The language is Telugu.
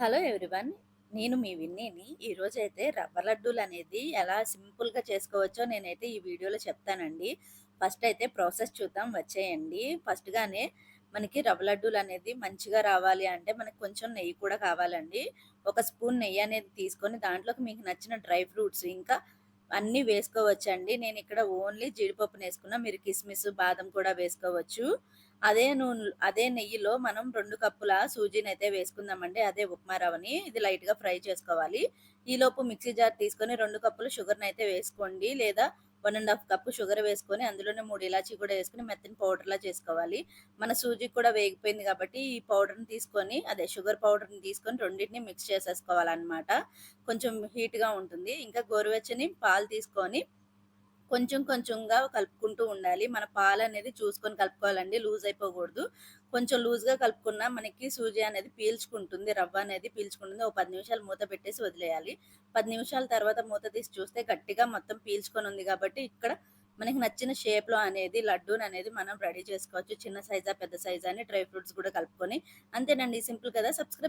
Hello everyone. నేను మీ విన్నీని. ఈరోజైతే రవ్వ లడ్డూలు అనేది ఎలా సింపుల్గా చేసుకోవచ్చో నేనైతే ఈ వీడియోలో చెప్తానండి. ఫస్ట్ అయితే ప్రాసెస్ చూద్దాం వచ్చేయండి. ఫస్ట్గానే మనకి రవ్వ లడ్డూలు అనేది మంచిగా రావాలి అంటే మనకి కొంచెం నెయ్యి కూడా కావాలండి. ఒక స్పూన్ నెయ్యి అనేది తీసుకొని దాంట్లోకి మీకు నచ్చిన డ్రై ఫ్రూట్స్ ఇంకా అన్నీ వేసుకోవచ్చండి. నేను ఇక్కడ ఓన్లీ జీడిపప్పును వేసుకున్నా. మీరు కిస్మిస్ బాదం కూడా వేసుకోవచ్చు. అదే నూనె అదే నెయ్యిలో మనం రెండు కప్పుల సూజీని అయితే వేసుకుందామండి. అదే ఉప్మా రవ్వని ఇది లైట్గా ఫ్రై చేసుకోవాలి. ఈలోపు మిక్సీ జార్ తీసుకొని రెండు కప్పులు షుగర్ని అయితే వేసుకోండి. లేదా one and half cup sugar వేసుకొని అందులోనే మూడు ఇలాచీ కూడా వేసుకుని మెత్తని పౌడర్లా చేసుకోవాలి. మన సూజీ కూడా వేగిపోయింది కాబట్టి ఈ పౌడర్ని తీసుకొని అదే షుగర్ పౌడర్ని తీసుకొని రెండింటిని మిక్స్ చేసేసుకోవాలన్నమాట. కొంచెం హీట్గా ఉంటుంది. ఇంకా గోరువెచ్చని పాలు తీసుకొని కొంచెం కొంచెంగా కలుపుకుంటూ ఉండాలి. మన పాలు అనేది చూసుకొని కలుపుకోవాలండి. లూజ్ అయిపోకూడదు. కొంచెం లూజ్గా కలుపుకున్నా మనకి సూజీ అనేది పీల్చుకుంటుంది. రవ్వ అనేది పీల్చుకుంటుంది. ఒక పది నిమిషాలు మూత పెట్టేసి వదిలేయాలి. పది నిమిషాల తర్వాత మూత తీసి చూస్తే గట్టిగా మొత్తం పీల్చుకొని ఉంది కాబట్టి ఇక్కడ మనకి నచ్చిన షేప్లో అనేది లడ్డూని అనేది మనం రెడీ చేసుకోవచ్చు. చిన్న సైజా పెద్ద సైజా అని డ్రై ఫ్రూట్స్ కూడా కలుపుకొని. అంతేనండి. సింపుల్ కదా. సబ్స్క్రైబ్